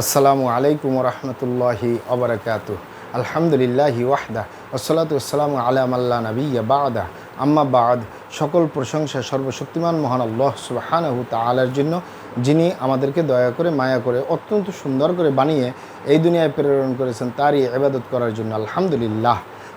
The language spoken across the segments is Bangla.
আসসালামু আলাইকুম রহমতুল্লাহি অবরাকাত আলহামদুলিল্লাহি ওয়াহদা আসসালাতু আসসালামু আলাম আল্লাহ নবী বাদা। আম্মা বাদ, সকল প্রশংসা সর্বশক্তিমান মহান আল্লাহ সুবাহানহু তালার জন্য, যিনি আমাদেরকে দয়া করে, মায়া করে, অত্যন্ত সুন্দর করে বানিয়ে এই দুনিয়ায় প্রেরণ করেছেন, তারই এবাদত করার জন্য। আলহামদুলিল্লাহ।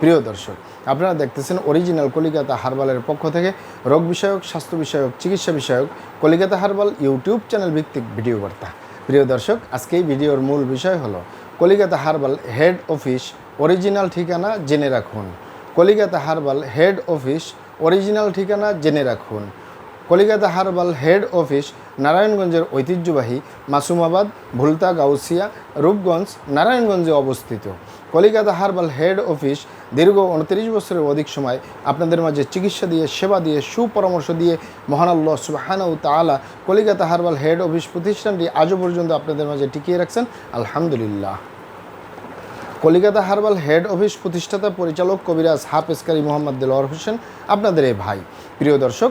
প্রিয় দর্শক, আপনারা দেখতেছেন অরিজিনাল কলিকাতা হারবালের পক্ষ থেকে রোগ বিষয়ক, স্বাস্থ্য বিষয়ক, চিকিৎসা বিষয়ক কলিকাতা হারবাল ইউটিউব চ্যানেল ভিত্তিক ভিডিও বার্তা। প্রিয় দর্শক, আজকে এই ভিডিওর মূল বিষয় হলো Kolikata herbal head office original ঠিকানা জেনে রাখুন। Kolikata herbal head office original ঠিকানা জেনে রাখুন। কলিকাতা হারবাল হেড অফিস, নারায়ণগঞ্জের ঐতিহ্যবাহী মাসুমাবাদ, ভুলতা গাউসিয়া, রূপগঞ্জ, নারায়ণগঞ্জে অবস্থিত। কলিকাতা হারবাল হেড অফিস দীর্ঘ উনত্রিশ বছরের অধিক সময় আপনাদের মাঝে চিকিৎসা দিয়ে, সেবা দিয়ে, সুপরামর্শ দিয়ে, মহান আল্লাহ সুবাহানাউ তালা কলিকাতা হারবাল হেড অফিস প্রতিষ্ঠানটি আজও পর্যন্ত আপনাদের মাঝে টিকিয়ে রাখছেন। আলহামদুলিল্লাহ। কলিকাতা হারবাল হেড অফিস প্রতিষ্ঠাতা পরিচালক কবিরাজ হাফেজকারী মোহাম্মদ দেলোয়ার হোসেন, আপনাদের এই ভাই। প্রিয় দর্শক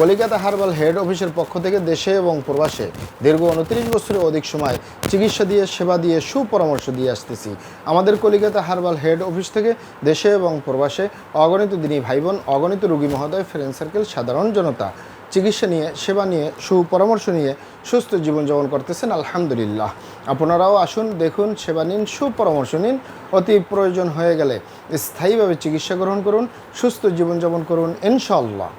কলিকাতা হার্বাল হেড অফিসের পক্ষ থেকে দেশে এবং প্রবাসে দীর্ঘ উনত্রিশ বছরের অধিক সময় চিকিৎসা দিয়ে, সেবা দিয়ে, সুপরামর্শ দিয়ে আসতেছি। আমাদের কলিকাতা হার্বাল হেড অফিস থেকে দেশে এবং প্রবাসে অগণিত দিনী ভাই বোন অগণিত রুগী মহোদয় ফ্রেন্ড সার্কেল সাধারণ জনতা চিকিৎসা নিয়ে, সেবা নিয়ে, সুপরামর্শ নিয়ে সুস্থ জীবনযাপন করতেছেন, আলহামদুলিল্লাহ। আপনারাও আসুন, দেখুন, সেবা নিন, সুপরামর্শ নিন। অতি প্রয়োজন হয়ে গেলে স্থায়ীভাবে চিকিৎসা গ্রহণ করুন, সুস্থ জীবনযাপন করুন ইনশাল্লাহ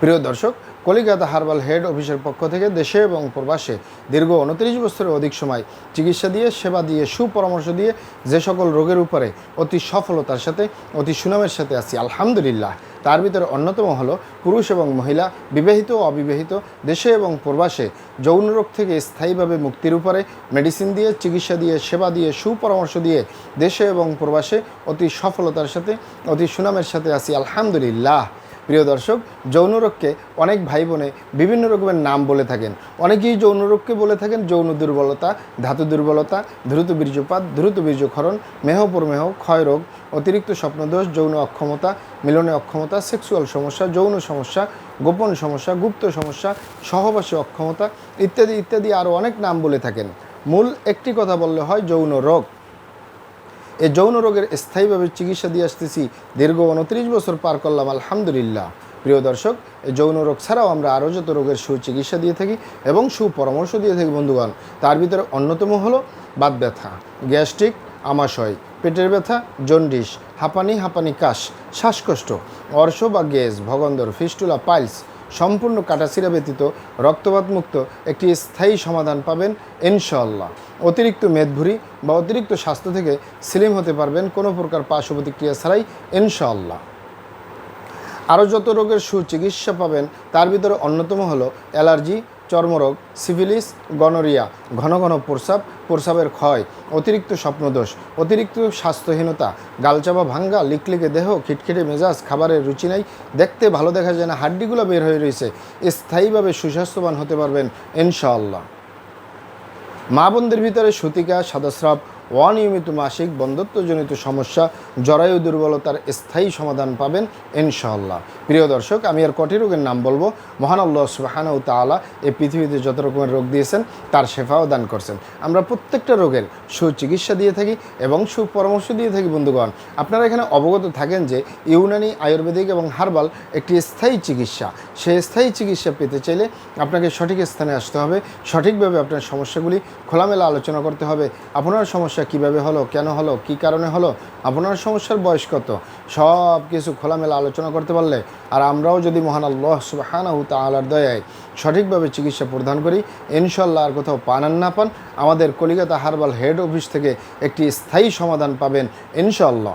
প্রিয় দর্শক, কলিকাতা হার্বাল হেড অফিসের পক্ষ থেকে দেশে এবং প্রবাসে দীর্ঘ উনত্রিশ বছরের অধিক সময় চিকিৎসা দিয়ে, সেবা দিয়ে, সুপরামর্শ দিয়ে যে সকল রোগের উপরে অতি সফলতার সাথে, অতি সুনামের সাথে আছি, আলহামদুলিল্লাহ। তার ভিতরে অন্যতম হলো পুরুষ এবং মহিলা, বিবাহিত ও অবিবাহিত, দেশে এবং প্রবাসে যৌন রোগ থেকে স্থায়ীভাবে মুক্তির উপরে মেডিসিন দিয়ে, চিকিৎসা দিয়ে, সেবা দিয়ে, সুপরামর্শ দিয়ে দেশে এবং প্রবাসে অতি সফলতার সাথে, অতি সুনামের সাথে আছি, আলহামদুলিল্লাহ। প্রিয় দর্শক, যৌন রোগকে অনেক ভাই বোনে বিভিন্ন রকমের নাম বলে থাকেন। অনেকেই যৌন রোগকে বলে থাকেন, যৌন দুর্বলতা, ধাতু দুর্বলতা, দ্রুত বীর্যপাত, দ্রুত বীর্যক্ষরণ, মেহ প্রমেহ, ক্ষয় রোগ, অতিরিক্ত স্বপ্নদোষ, যৌন অক্ষমতা, মিলনে অক্ষমতা, সেক্সুয়াল সমস্যা, যৌন সমস্যা, গোপন সমস্যা, গুপ্ত সমস্যা, সহবাসী অক্ষমতা ইত্যাদি ইত্যাদি আরও অনেক নাম বলে থাকেন। মূল একটি কথা বললে হয় যৌন রোগ। এই যৌন রোগের স্থায়ীভাবে চিকিৎসা দিয়ে আসতেছি। দীর্ঘ উনত্রিশ বছর পার করলাম, আলহামদুলিল্লাহ। প্রিয় দর্শক এই যৌন রোগ ছাড়াও আমরা আরও যত রোগের সুচিকিৎসা দিয়ে থাকি এবং সুপরামর্শ দিয়ে থাকি, বন্ধুগণ, তার ভিতরে অন্যতম হলো বাত ব্যথা, গ্যাস্ট্রিক, আমাশয়, পেটের ব্যথা, জন্ডিস, হাঁপানি হাঁপানি কাশ, শ্বাসকষ্ট অর্শ বা গ্যাস, ভগন্দর, ফিস্টুলা, পাইলস সম্পূর্ণ কাটাছিরা ব্যতীত রক্তপাতমুক্ত একটি স্থায়ী সমাধান পাবেন ইনশাল্লাহ অতিরিক্ত মেদভুরি বা অতিরিক্ত স্বাস্থ্য থেকে স্লিম হতে পারবেন কোনো প্রকার পার্শ্ব প্রতিক্রিয়া ছাড়াই ইনশাল্লাহ আরও যত রোগের সুচিকিৎসা পাবেন, তার ভিতরে অন্যতম হলো অ্যালার্জি চর্মরোগ, সিভিলিস, গনোরিয়া, ঘন ঘন প্রস্রাব প্রস্রাবের ক্ষয়, অতিরিক্ত স্বপ্নদোষ, অতিরিক্ত স্বাস্থ্যহীনতা, গালচাপা ভাঙ্গা, লিকলিকে দেহ, খিটখিটে মেজাজ, খাবারের রুচি নাই, দেখতে ভালো দেখা যায় না, হাড্ডিগুলো বের হয়ে রয়েছে। স্থায়ীভাবে সুস্বাস্থ্যবান হতে পারবেন, ইনশাআল্লাহ। মা বোনদের ভিতরে সুতিকা, সাদাস্রাব অনিয়মিত মাসিক বন্ধত্বজনিত সমস্যা, জরায়ু দুর্বলতার স্থায়ী সমাধান পাবেন ইনশাআল্লাহ। প্রিয় দর্শক, আমি আর কটি রোগের নাম বলব। মহান আল্লাহ সুবাহানাউ তালা এই পৃথিবীতে যত রকমের রোগ দিয়েছেন, তার শেফাও দান করছেন। আমরা প্রত্যেকটা রোগের সুচিকিৎসা দিয়ে থাকি এবং সুপরামর্শ দিয়ে থাকি, বন্ধুগণ। আপনারা এখানে অবগত থাকেন যে ইউনানি, আয়ুর্বেদিক এবং হার্বাল একটি স্থায়ী চিকিৎসা। সেই স্থায়ী চিকিৎসা পেতে চাইলে আপনাকে সঠিক স্থানে আসতে হবে। সঠিকভাবে আপনার সমস্যাগুলি খোলামেলা আলোচনা করতে হবে। আপনার সমস্যা সমস্যা কীভাবে হলো, কেন হলো, কি কারণে হলো, আপনার সমস্যার বয়স কত? সব কিছু খোলামেলা আলোচনা করতে পারলে, আর আমরাও যদি মহান আল্লাহ সুবাহানাহু তাআলার দয়ায় সঠিকভাবে চিকিৎসা প্রদান করি ইনশাল্লাহ আর কোথাও পান আর না পান, আমাদের কলিকাতা হার্বাল হেড অফিস থেকে একটি স্থায়ী সমাধান পাবেন ইনশাল্লাহ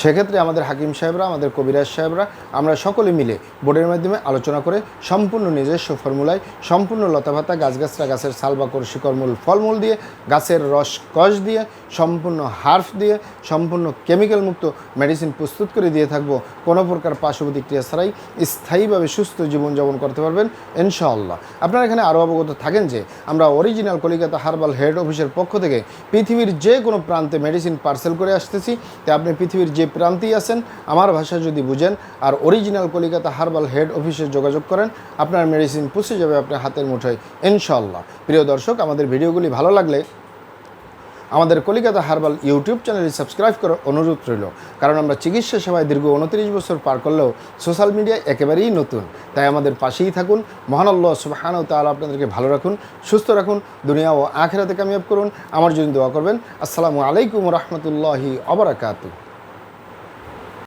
সেক্ষেত্রে আমাদের হাকিম সাহেবরা, আমাদের কবিরাজ সাহেবরা, আমরা সকলে মিলে বোর্ডের মাধ্যমে আলোচনা করে সম্পূর্ণ নিজস্ব ফর্মুলায়, সম্পূর্ণ লতাপাতা গাছগাছরা, গাছের সালবাকর শিকড়মূল ফলমূল দিয়ে, গাছের রস, কষ দিয়ে, সম্পূর্ণ হার্ফ দিয়ে, সম্পূর্ণ কেমিক্যাল মুক্ত মেডিসিন প্রস্তুত করে দিয়ে থাকব। কোনো প্রকার পার্শ্ব প্রতিক্রিয়া ছাড়াই স্থায়ীভাবে সুস্থ জীবনযাপন করতে পারবেন ইনশাআল্লাহ। আপনারা এখানে আরও অবগত থাকেন যে, আমরা অরিজিনাল কলিকাতা হার্বাল হেড অফিসের পক্ষ থেকে পৃথিবীর যে কোনো প্রান্তে মেডিসিন পার্সেল করে আসতেছি। তাই আপনি পৃথিবীর যে প্রান্তেই আছেন, আমার ভাষা যদি বুঝেন আর অরিজিনাল কলিকাতা হার্বাল হেড অফিসে যোগাযোগ করেন, আপনার মেডিসিন পৌঁছে যাবে আপনার হাতের মুঠোয়, ইনশাআল্লাহ। প্রিয় দর্শক, আমাদের ভিডিওগুলি ভালো লাগলে আমাদের কলিকাতা হার্বাল ইউটিউব চ্যানেলে সাবস্ক্রাইব করার অনুরোধ রইল। কারণ আমরা চিকিৎসা সেবায় দীর্ঘ উনত্রিশ বছর পার করলেও সোশ্যাল মিডিয়া একেবারেই নতুন। তাই আমাদের পাশেই থাকুন। মহান সুবাহান ও তাআলা আপনাদেরকে ভালো রাখুন, সুস্থ রাখুন, দুনিয়া ও আখেরাতে কামিয়াব করুন। আমার জন্য দোয়া করবেন। আসসালামু আলাইকুম রহমতুল্লাহি অবরাকাতু